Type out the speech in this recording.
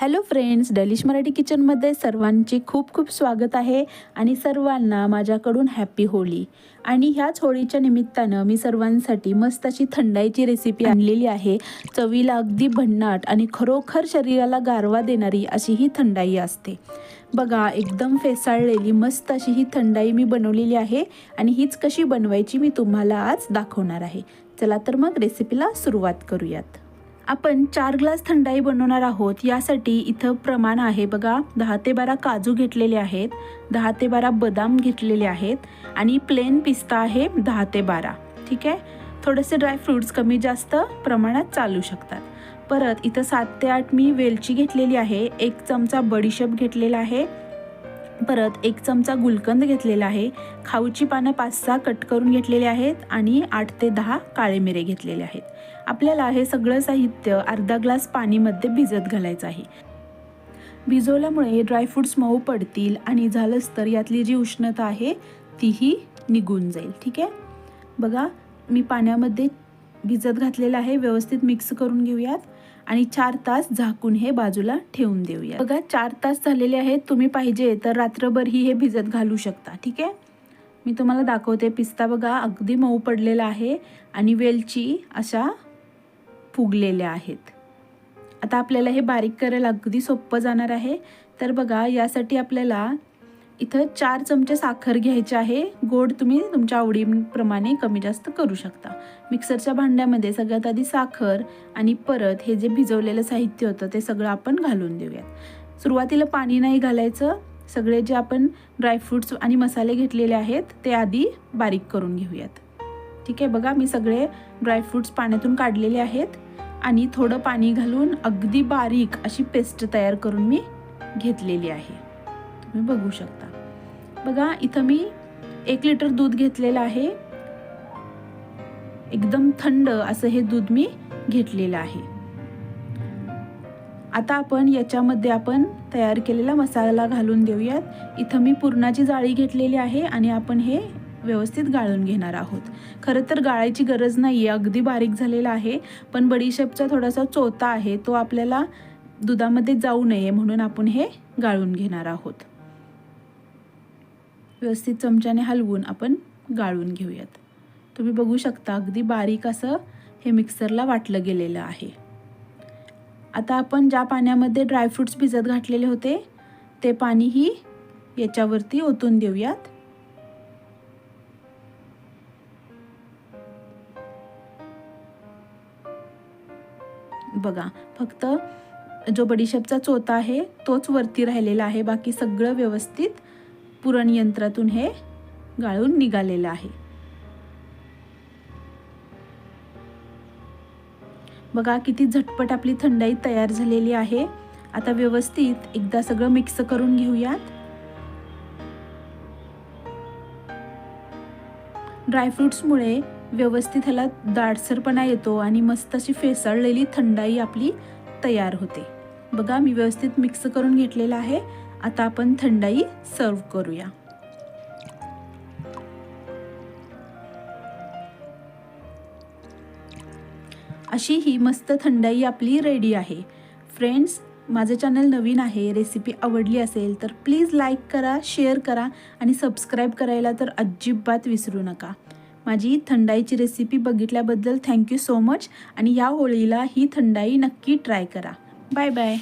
Hello friends डलिश Marathi किचनमध्ये सर्वांचे खूप खूप स्वागत आहे आणि सर्वांना माझ्याकडून हॅपी होळी आणि ह्याच होळीच्या निमित्तानं मी सर्वांसाठी मस्त अशी थंडाईची रेसिपी आणलेली आहे. चवीला अगदी भन्नाट आणि खरोखर शरीराला गारवा देणारी अशी ही थंडाई असते. बघा एकदम फेसाळलेली मस्त अशी ही थंडाई मी बनवलेली आहे आणि हीच कशी बनवायची मी तुम्हाला आज दाखवणार आहे. चला तर मग रेसिपीला सुरुवात करूयात. आपण चार ग्लास थंडाई बनवणार आहोत. यासाठी इथं प्रमाण आहे बघा दहा ते बारा काजू घेतलेले आहेत दहा ते बारा बदाम घेतलेले आहेत आणि प्लेन पिस्ता आहे दहा ते बारा. ठीक आहे? थोडेसे ड्रायफ्रूट्स कमी जास्त प्रमाणात चालू शकतात. परत इथं सात ते आठ मी वेलची घेतलेली आहे एक चमचा बडीशेप घेतलेला आहे परत एक चमचा गुलकंद घेतलेला आहे. खाऊची पानं पाच सहा कट करून घेतलेले आहेत आणि आठ ते दहा काळे मिरे घेतलेले आहेत. आपल्याला हे सगळं साहित्य अर्धा ग्लास पाणीमध्ये भिजत घालायचं आहे. भिजवल्यामुळे ड्रायफ्रूट्स मऊ पडतील आणि झालंच तर यातली जी उष्णता आहे तीही निघून जाईल. ठीक आहे? बघा मी पाण्यामध्ये भिजत घातलेलं आहे. व्यवस्थित मिक्स करून घेऊयात. आणि चार तास झाकून हे बाजूला ठेवून देऊया. बघा चार तास झालेले आहेत तुम्ही पाहिजे तर रात्रभरही हे भिजत घालू शकता ठीक आहे? मी तुम्हाला दाखवते पिस्ता बघा अगदी मऊ पडलेला आहे आणि वेलची अशा फुगलेल्या आहेत. आता आपल्याला हे बारीक करायला अगदी सोपं जाणार आहे. तर बघा यासाठी आपल्याला इथं चार चमचे साखर घ्यायचे आहे. गोड तुम्ही तुमच्या आवडीप्रमाणे कमी जास्त करू शकता. मिक्सरच्या भांड्यामध्ये सगळ्यात आधी साखर आणि परत हे जे भिजवलेलं साहित्य होतं ते सगळं आपण घालून देऊयात. सुरुवातीला पाणी नाही घालायचं. सगळे जे आपण ड्रायफ्रूट्स आणि मसाले घेतलेले आहेत ते आधी बारीक करून घेऊयात. ठीक आहे बघा मी सगळे ड्रायफ्रूट्स पाण्यातून काढलेले आहेत आणि थोडं पाणी घालून अगदी बारीक अशी पेस्ट तयार करून मी घेतलेली आहे. तुम्ही बघू शकता. बघा इथं मी एक लिटर दूध घेतलेलं आहे. एकदम थंड असं हे दूध मी घेतलेलं आहे. आता आपण याच्यामध्ये आपण तयार केलेला मसाला घालून देऊयात. इथं मी पुरणाची जाळी घेतलेली आहे आणि आपण हे व्यवस्थित गाळून घेणार आहोत. खरं तर गाळायची गरज नाही आहे अगदी बारीक झालेला आहे पण बडीशेपचा थोडासा चोथा आहे तो आपल्याला दुधामध्ये जाऊ नये म्हणून आपण हे गाळून घेणार आहोत. व्यवस्थित चमच्याने हलवून आपण गाळून घेऊयात. तुम्ही बघू शकता अगदी बारीक असं हे मिक्सरला वाटलं गेलेलं आहे. आता आपण ज्या पाण्यामध्ये ड्रायफ्रूट्स भिजत घातलेले होते ते पाणीही याच्यावरती ओतून देऊयात. बघा फक्त जो बडीशेपचा चोथा आहे तोच वरती राहिलेला आहे. बाकी सगळं व्यवस्थित पुरण यंत्रातून हे गाळून निघालेलं आहे. बघा किती झटपट आपली थंडाई तयार झालेली आहे. आता व्यवस्थित एकदा सगळं मिक्स करून घेऊयात. ड्रायफ्रुट्समुळे व्यवस्थित ह्याला दाटसरपणा येतो आणि मस्त अशी फेसळलेली थंडाई आपली तयार होते. बघा मी व्यवस्थित मिक्स करून घेतलेलं आहे. आता आपण थंडाई सर्व करूया. अशी ही मस्त थंडाई आपली रेडी आहे. फ्रेंड्स माझं चॅनल नवीन आहे रेसिपी आवडली असेल तर प्लीज लाईक करा शेअर करा आणि सबस्क्राईब करायला तर अजिबात विसरू नका. माझी थंडाईची रेसिपी बघितल्याबद्दल थँक्यू सो मच आणि या होळीला ही थंडाई नक्की ट्राय करा. Bye bye